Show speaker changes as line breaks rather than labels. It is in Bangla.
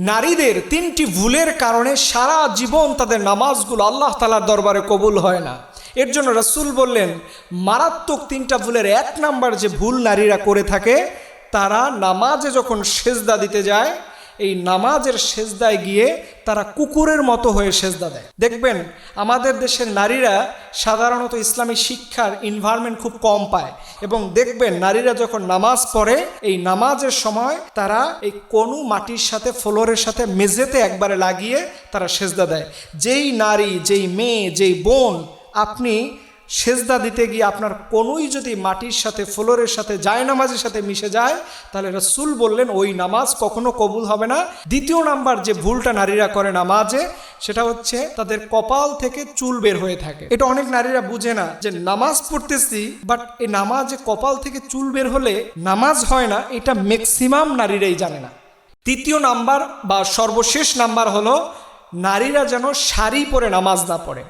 নারীদের তিনটি ভুলের কারণে সারা জীবন তাদের নামাজগুলো আল্লাহ তালার দরবারে কবুল হয় না। এর জন্য রসুল বললেন, মারাত্মক তিনটা ভুলের এক নাম্বার যে ভুল নারীরা করে থাকে, তারা নামাজে যখন সেজদা দিতে যায় এই নামাজের সেজদায় গিয়ে তারা কুকুরের মতো হয়ে সেজদা দেয়। দেখবেন, আমাদের দেশের নারীরা সাধারণত ইসলামী শিক্ষার ইনভায়রনমেন্ট খুব কম পায় এবং দেখবেন, নারীরা যখন নামাজ পড়ে, এই নামাজের সময় তারা এই কোনো মাটির সাথে, ফ্লোরের সাথে মেঝেতে একবারে লাগিয়ে তারা সেজদা দেয়। যেই নারী, যেই মেয়ে, যেই বোন, আপনি সেজদা দিতে গিয়ে আপনার কোনোই যদি মাটির সাথে, ফ্লোরের সাথে যায় নামাজের সাথে মিশে যায়, তাহলে রসুল বললেন, ওই নামাজ কখনো কবুল হবে না। দ্বিতীয় নাম্বার যে ভুলটা নারীরা করে নামাজে, সেটা হচ্ছে তাদের কপাল থেকে চুল বের হয়ে থাকে। এটা অনেক নারীরা বুঝে না যে নামাজ পড়তেছি, বাট এই নামাজে কপাল থেকে চুল বের হলে নামাজ হয় না, এটা ম্যাক্সিমাম নারীরাই জানে না। তৃতীয় নাম্বার বা সর্বশেষ নাম্বার হলো, নারীরা যেন শাড়ি পরে নামাজ না পড়ে।